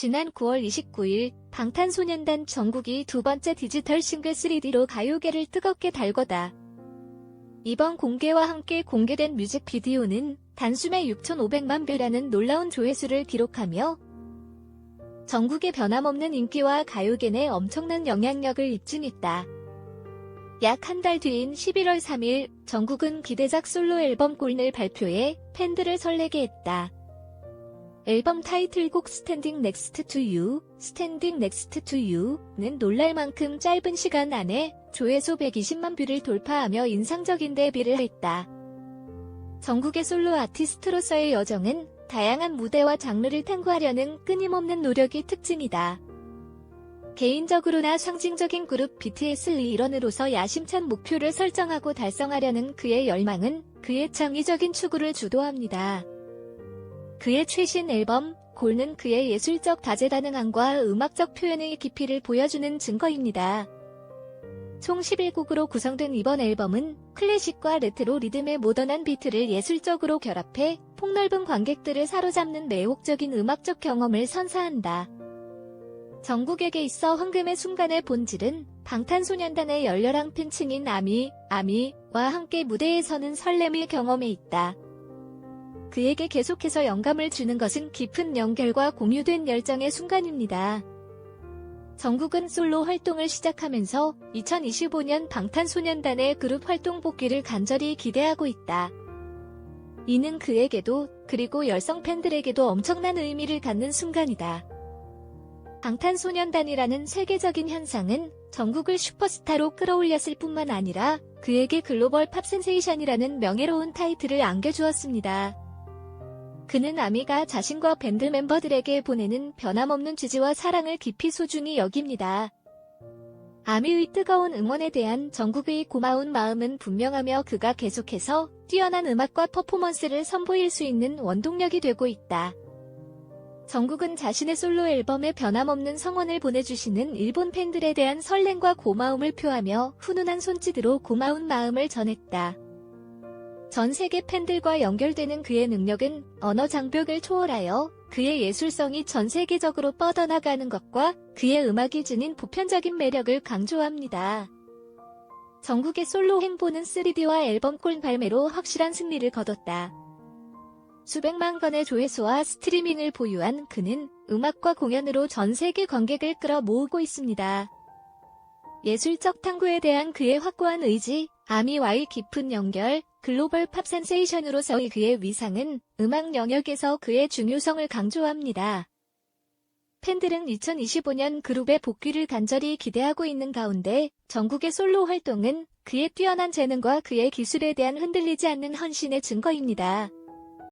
지난 9월 29일 방탄소년단 정국이 두 번째 디지털 싱글 3D로 가요계를 뜨겁게 달궈다. 이번 공개와 함께 공개된 뮤직비디오는 단숨에 6,500만 뷰라는 놀라운 조회수를 기록하며 전국의 변함없는 인기와 가요계 내 엄청난 영향력을 입증했다. 약 한 달 뒤인 11월 3일 전국은 기대작 솔로 앨범 꼴을 발표해 팬들을 설레게 했다. 앨범 타이틀곡 스탠딩 넥스트 투 유, 스탠딩 넥스트 투 유는 놀랄 만큼 짧은 시간 안에 조회수 120만 뷰를 돌파하며 인상적인 데뷔를 했다. 전국의 솔로 아티스트로서의 여정은 다양한 무대와 장르를 탐구하려는 끊임없는 노력이 특징이다. 개인적으로나 상징적인 그룹 BTS의 일원으로서 야심찬 목표를 설정하고 달성하려는 그의 열망은 그의 창의적인 추구를 주도합니다. 그의 최신 앨범 골는 그의 예술적 다재다능함과 음악적 표현의 깊이를 보여주는 증거입니다. 총 11곡으로 구성된 이번 앨범은 클래식과 레트로 리듬의 모던한 비트를 예술적으로 결합해 폭넓은 관객들을 사로잡는 매혹적인 음악적 경험을 선사한다. 전국에게 있어 황금의 순간의 본질은 방탄소년단의 열렬한 팬층인 아미, 아미와 함께 무대에 서는 설렘의 경험에 있다. 그에게 계속해서 영감을 주는 것은 깊은 연결과 공유된 열정의 순간입니다. 정국은 솔로 활동을 시작하면서 2025년 방탄소년단의 그룹 활동 복귀를 간절히 기대하고 있다. 이는 그에게도 그리고 열성 팬들에게도 엄청난 의미를 갖는 순간이다. 방탄소년단이라는 세계적인 현상은 전국을 슈퍼스타로 끌어올렸을 뿐만 아니라 그에게 글로벌 팝 센세이션이라는 명예로운 타이틀을 안겨주었습니다. 그는 아미가 자신과 밴드 멤버들에게 보내는 변함없는 지지와 사랑을 깊이 소중히 여깁니다. 아미의 뜨거운 응원에 대한 전국의 고마운 마음은 분명하며 그가 계속해서 뛰어난 음악과 퍼포먼스를 선보일 수 있는 원동력이 되고 있다. 정국은 자신의 솔로 앨범에 변함없는 성원을 보내주시는 일본 팬들에 대한 설렘과 고마움을 표하며 훈훈한 손짓으로 고마운 마음을 전했다. 전 세계 팬들과 연결되는 그의 능력은 언어 장벽을 초월하여 그의 예술성이 전 세계적으로 뻗어나가는 것과 그의 음악이 지닌 보편적인 매력을 강조합니다. 전국의 솔로 행보는 3D와 앨범 발매로 확실한 승리를 거뒀다. 수백만 건의 조회수와 스트리밍을 보유한 그는 음악과 공연으로 전 세계 관객을 끌어 모으고 있습니다. 예술적 탐구에 대한 그의 확고한 의지, 아미와의 깊은 연결, 글로벌 팝 센세이션으로서의 그의 위상은 음악 영역에서 그의 중요성을 강조합니다. 팬들은 2025년 그룹의 복귀를 간절히 기대하고 있는 가운데 전국의 솔로 활동은 그의 뛰어난 재능과 그의 기술에 대한 흔들리지 않는 헌신의 증거입니다.